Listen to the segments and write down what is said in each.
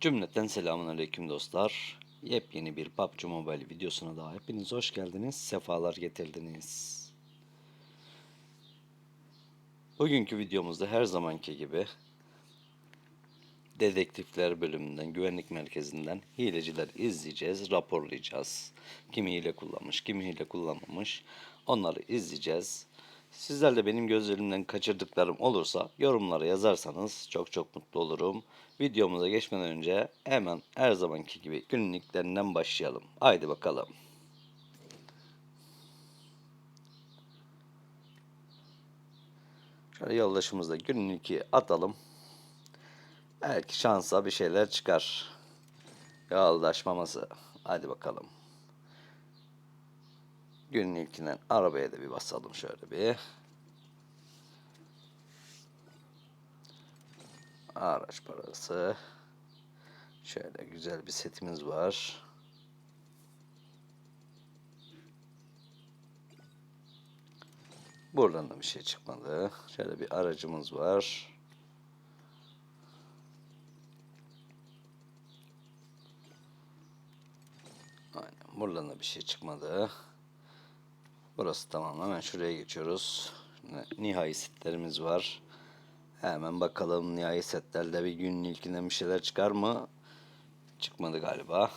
Cümleten selamun aleyküm dostlar. Yepyeni bir PUBG Mobile videosuna daha hepiniz hoş geldiniz. Sefalar getirdiniz. Bugünkü videomuzda her zamanki gibi dedektifler bölümünden, güvenlik merkezinden hileciler izleyeceğiz, raporlayacağız. Kimi hile kullanmış, kimi hile kullanmamış onları izleyeceğiz. Sizler de benim gözlerimden kaçırdıklarım olursa yorumlara yazarsanız çok çok mutlu olurum. Videomuza geçmeden önce hemen her zamanki gibi günlüklerinden başlayalım. Haydi bakalım. Şöyle yoldaşımızda günlüğü atalım. Belki şansa bir şeyler çıkar. Yoldaşmaması. Hadi bakalım. Günün ilkinden arabaya da bir basalım şöyle bir. Araç parası. Şöyle güzel bir setimiz var. Buradan da bir şey çıkmadı. Şöyle bir aracımız var. Aynen. Buradan da bir şey çıkmadı. Burası tamam. Hemen şuraya geçiyoruz. Nihai setlerimiz var. Hemen bakalım nihai setlerde bir günün ilkinden bir şeyler çıkar mı? Çıkmadı galiba.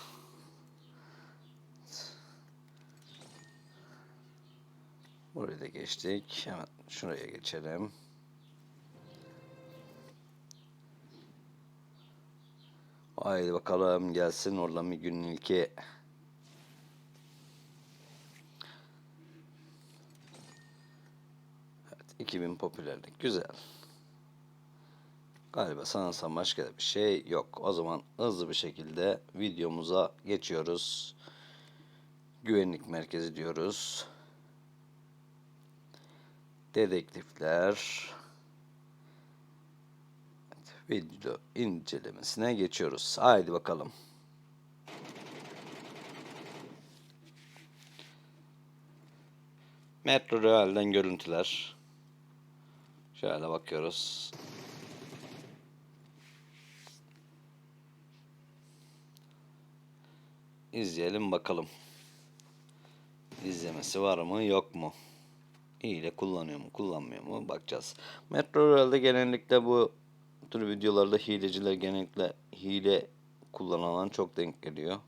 Burayı da geçtik. Hemen şuraya geçelim. Haydi bakalım gelsin oradan bir günün ilki. Evet 2000 popülerlik güzel. Galiba sanırsam başka bir şey yok. O zaman hızlı bir şekilde videomuza geçiyoruz. Güvenlik merkezi diyoruz. Dedektifler. Evet, video incelemesine geçiyoruz. Haydi bakalım. Metro Real'den görüntüler. Şöyle bakıyoruz. İzleyelim bakalım. İzlemesi var mı yok mu? İyi de kullanıyor mu kullanmıyor mu bakacağız. Metro Real'de genellikle bu tür videolarda hileciler genellikle hile kullanan çok denk geliyor.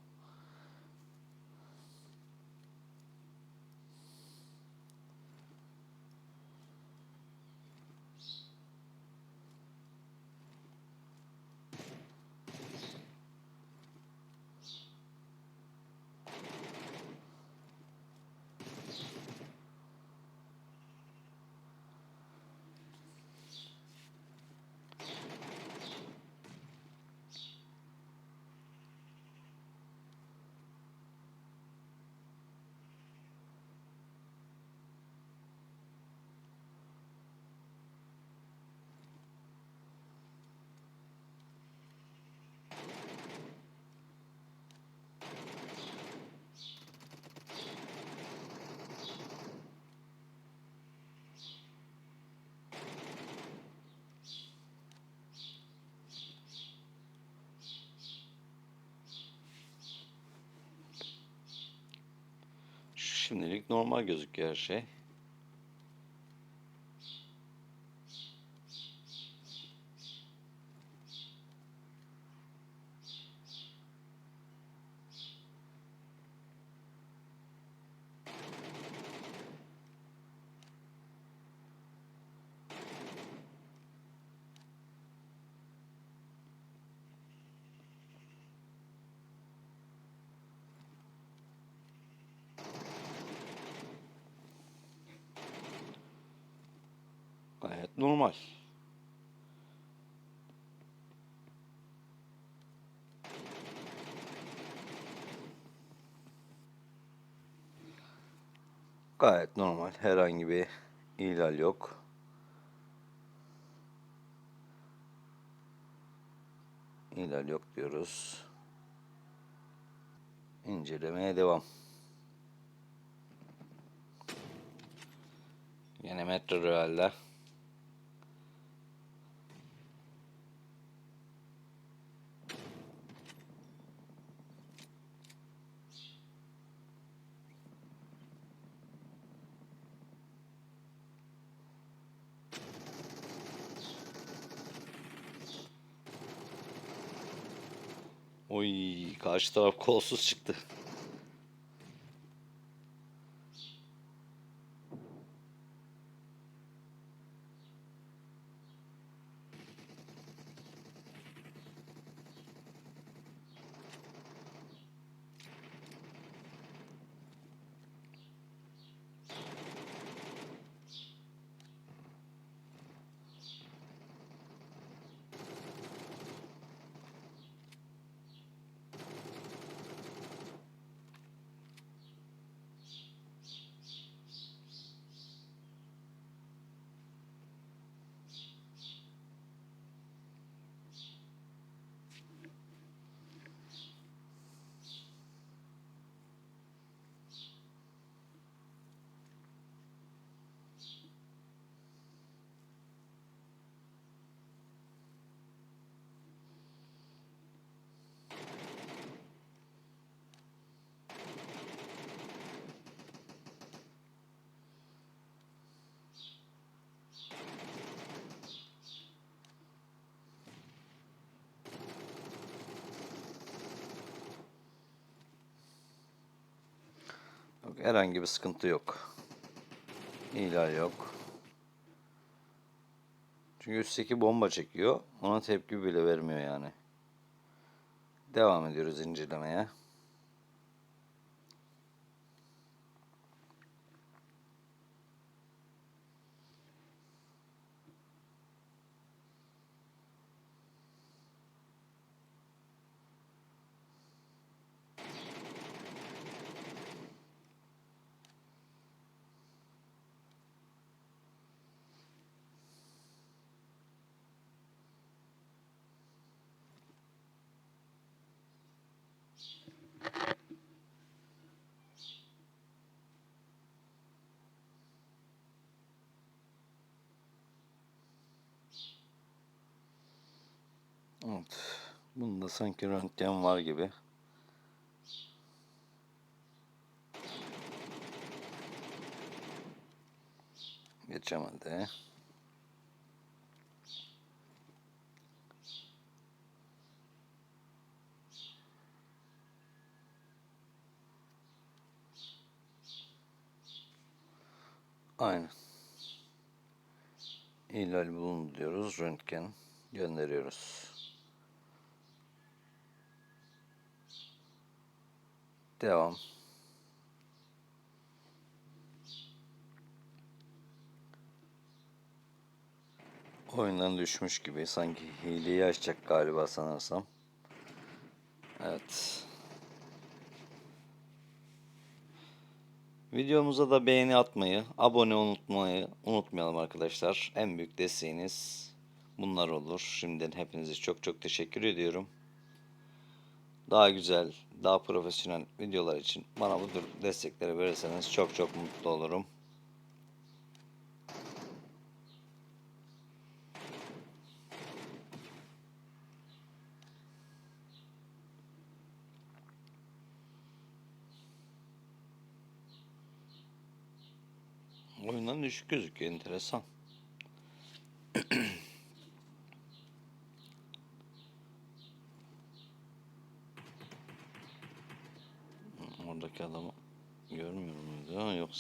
Şimdilik normal gözüküyor her şey. Normal. Gayet normal. Herhangi bir ihlal yok. İhlal yok diyoruz. İncelemeye devam. Yine Metro Real'de. Oy karşı taraf kolsuz çıktı. Yok, herhangi bir sıkıntı yok. İhlal yok. Çünkü üstteki bomba çekiyor. Ona tepki bile vermiyor yani. Devam ediyoruz incelemeye. Evet. Bunda sanki röntgen var gibi. Geçemedi. Aynen. İhlal bulundu diyoruz. Röntgen gönderiyoruz. Devam. Oyundan düşmüş gibi. Sanki hileyi açacak galiba sanırsam. Evet. Videomuza da beğeni atmayı, abone unutmayı unutmayalım arkadaşlar. En büyük desteğiniz bunlar olur. Şimdiden hepinize çok çok teşekkür ediyorum. Daha güzel, daha profesyonel videolar için bana bu tür destekleri verirseniz çok çok mutlu olurum. Oyundan düşük gözüküyor. Enteresan.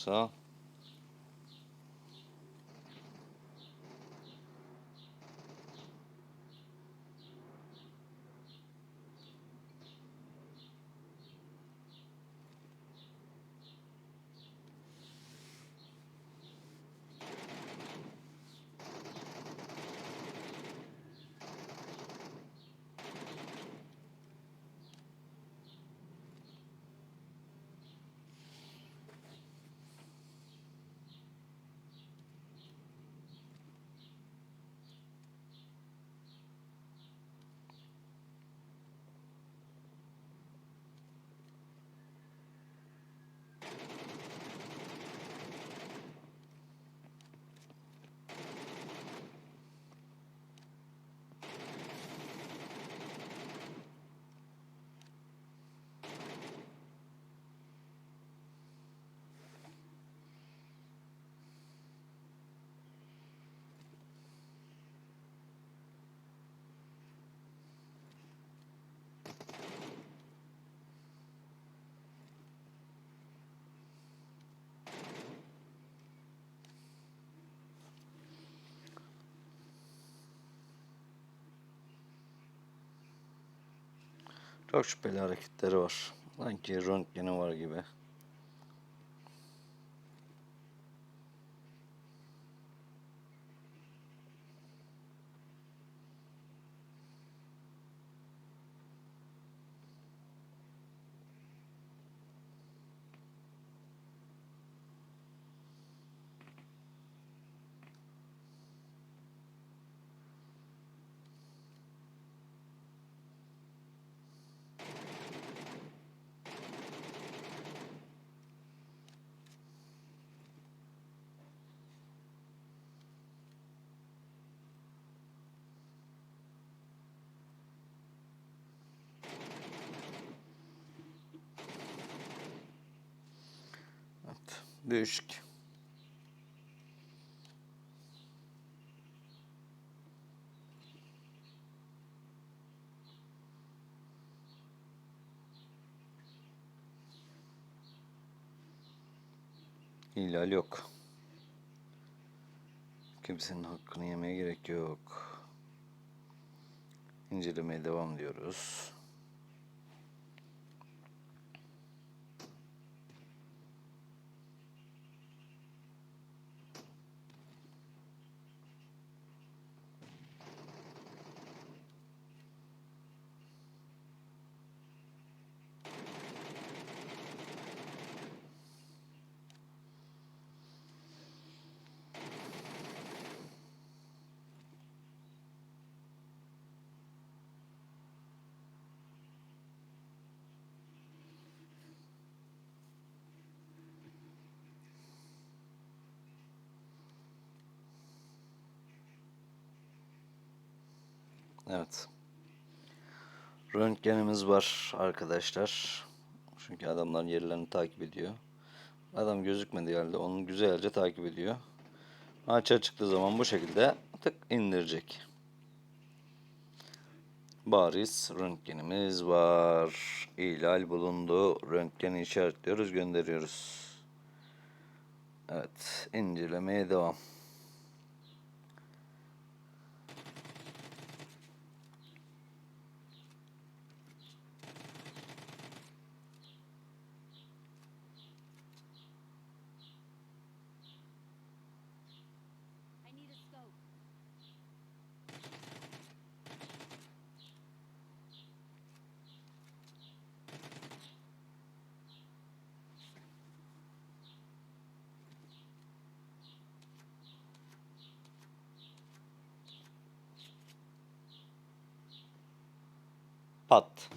muydu? Yoksa Çok şüpheli hareketleri var. Sanki röntgeni var gibi. Evet. Değişik. İhlal yok. Kimsenin hakkını yemeye gerek yok. İncelemeye devam diyoruz. Evet. Röntgenimiz var arkadaşlar. Çünkü adamlar yerlerini takip ediyor. Adam gözükmediği halde onu güzelce takip ediyor. Açığa çıktığı zaman bu şekilde tık indirecek. Bariz röntgenimiz var. İhlal bulundu. Röntgeni işaretliyoruz, gönderiyoruz. Evet, incelemeye devam. Pat.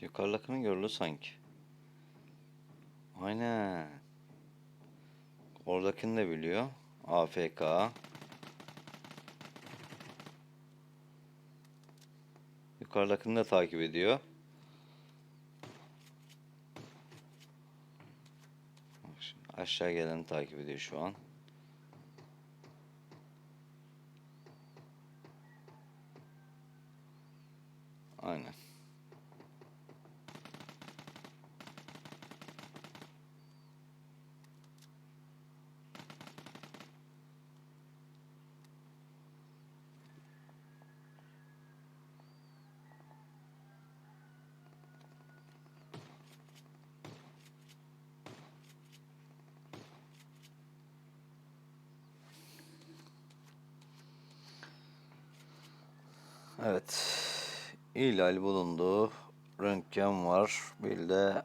Yukarıdakini gördü sanki. Aynen. Oradakini de biliyor. AFK. Yukarıdakini de takip ediyor. Aşağı geleni takip ediyor şu an. Aynen. Evet. İhlal bulundu. Röntgen var. Bir de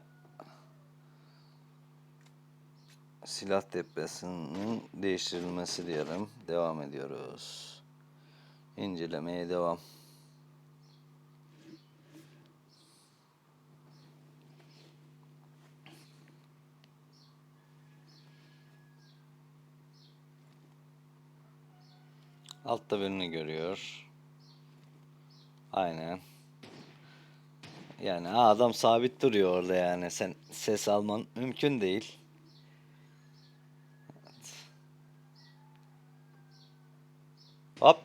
silah tepesinin değiştirilmesi diyelim. Devam ediyoruz. İncelemeye devam. Altta birini görüyor. Aynen. Yani adam sabit duruyor orada yani. Sen ses alman mümkün değil. Evet. Hop.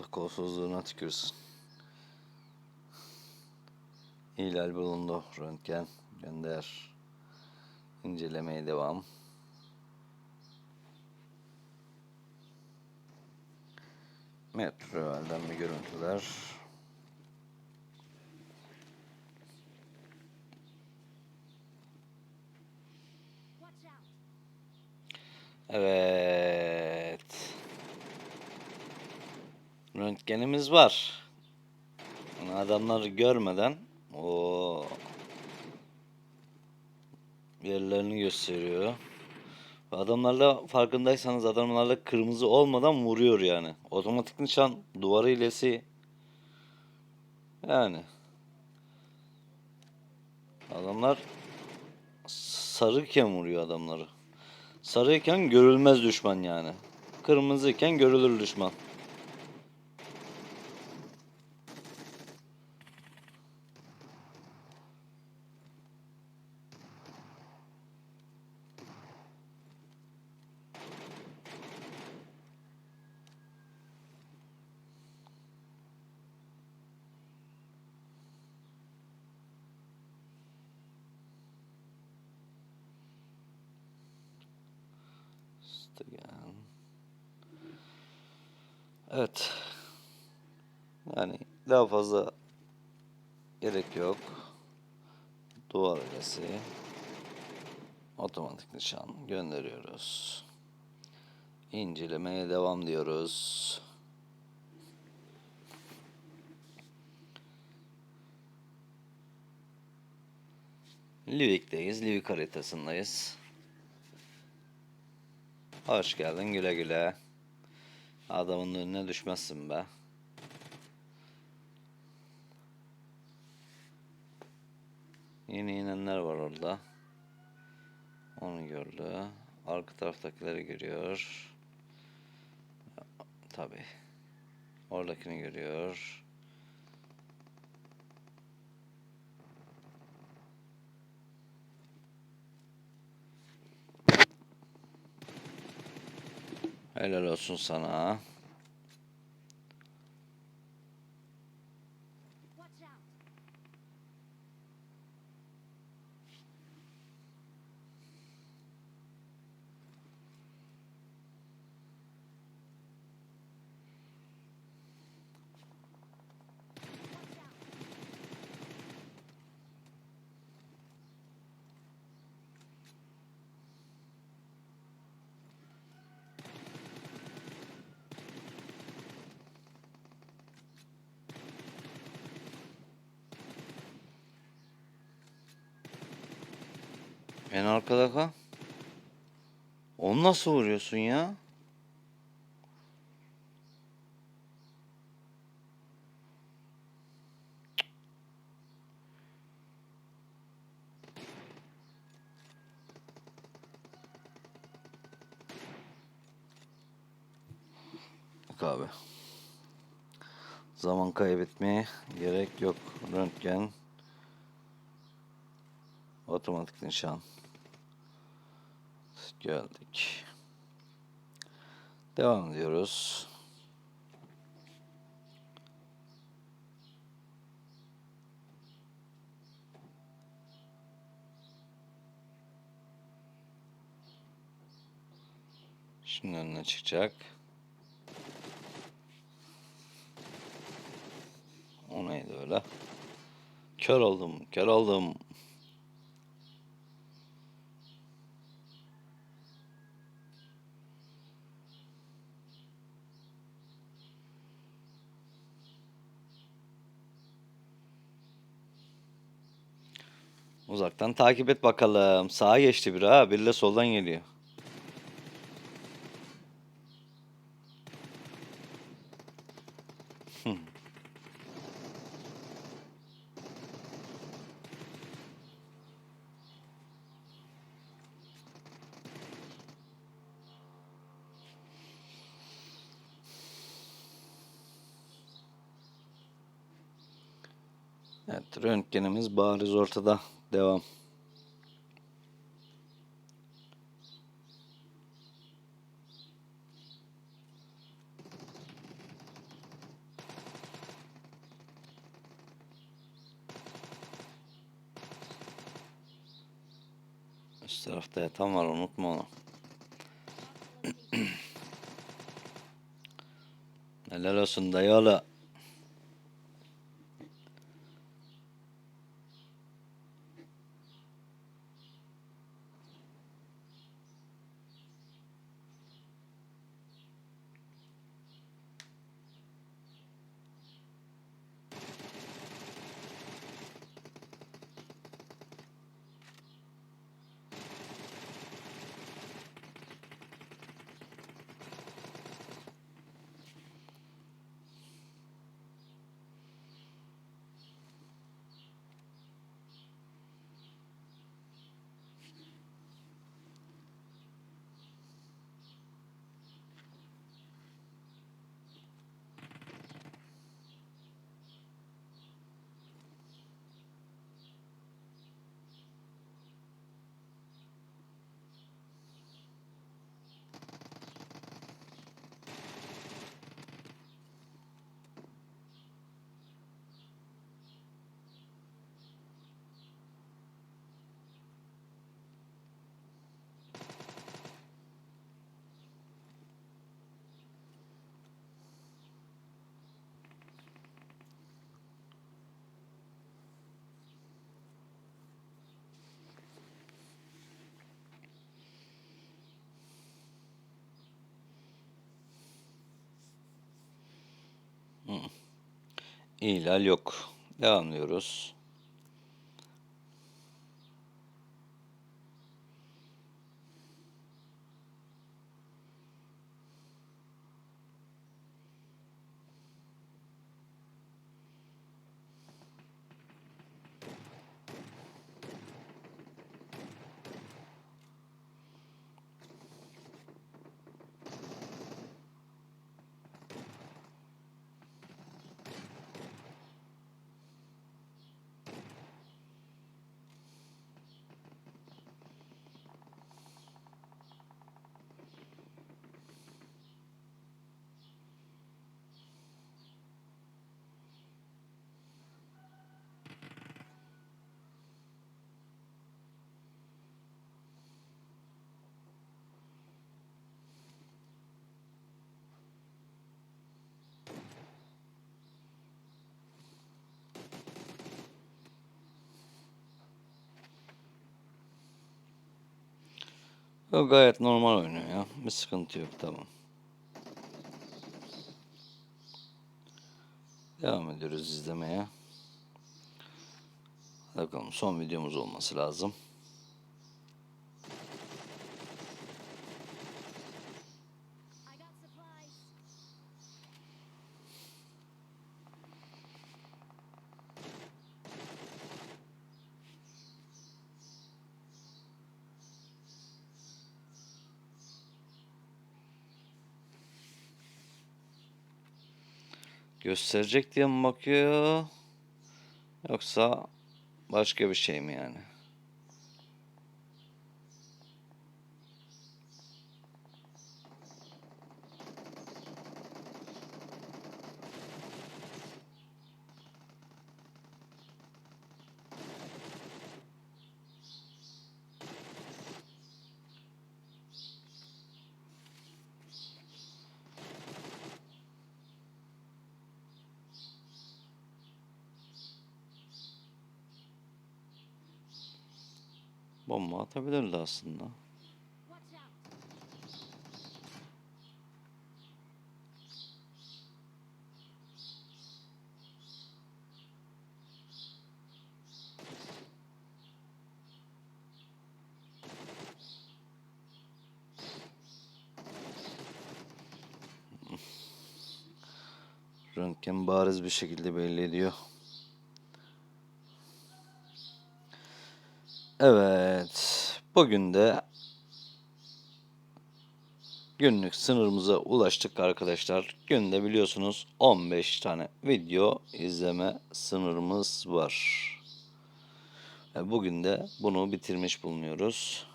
Da kolsuzluğuna tükürsün. İhlal bulundu. Röntgen gönder. İncelemeye devam. Metroelden bir görüntüler. Evet. Röntgenimiz var. Yani Adamları görmeden o yerlerini gösteriyor. Adamlarla farkındaysanız adamlarla kırmızı olmadan vuruyor yani. Otomatik nişan, duvar hilesi. Yani. Adamlar sarıken vuruyor adamları. Sarıyken görülmez düşman yani. Kırmızıyken görülür düşman. Stegen. Evet. Yani daha fazla gerek yok. Duvar ögesi. Otomatik nişan gönderiyoruz. İncelemeye devam diyoruz. Livik'teyiz. Livik haritasındayız. Hoş geldin güle güle. Adamın önüne düşmezsin be. Yeni inenler var orada. Onu gördü. Arka taraftakileri görüyor. Tabi. Oradakini görüyor. Helal olsun sana. En arkada kal. Onu nasıl vuruyorsun ya? Bak abi. Zaman kaybetmeye gerek yok. Röntgen. Otomatik nişan. Geldik. Devam ediyoruz. Şimdi önüne çıkacak. O neydi öyle? Kör oldum, kör oldum. Uzaktan takip et bakalım. Sağa geçti biri ha. Biri de soldan geliyor. Evet, röntgenimiz bariz ortada. Devam. Üst tarafta yatan var unutma onu. Helal olsun dayı oğlu. İhlal yok. Devam O gayet normal oynuyor ya. Bir sıkıntı yok tamam. Devam ediyoruz izlemeye. Bakalım son videomuz olması lazım. Gösterecek diye mi bakıyor? Yoksa başka bir şey mi yani? Bomba atabilirdi aslında. Röntgen bariz bir şekilde belli ediyor. Evet. Bugün de günlük sınırımıza ulaştık arkadaşlar. Günde biliyorsunuz 15 tane video izleme sınırımız var. E, Bugün de bunu bitirmiş bulunuyoruz.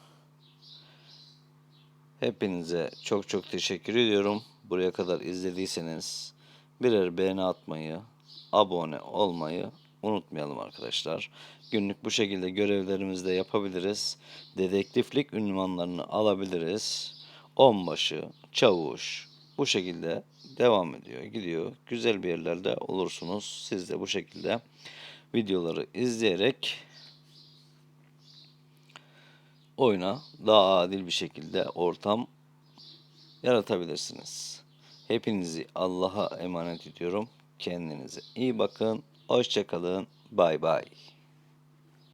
Hepinize çok çok teşekkür ediyorum. Buraya kadar izlediyseniz birer beğeni atmayı, abone olmayı unutmayalım arkadaşlar. Günlük bu şekilde görevlerimizi de yapabiliriz. Dedektiflik ünvanlarını alabiliriz. Onbaşı, çavuş bu şekilde devam ediyor, gidiyor. Güzel bir yerlerde olursunuz. Siz de bu şekilde videoları izleyerek oyuna daha adil bir şekilde ortam yaratabilirsiniz. Hepinizi Allah'a emanet ediyorum. Kendinize iyi bakın. Hoşçakalın. Bay bay.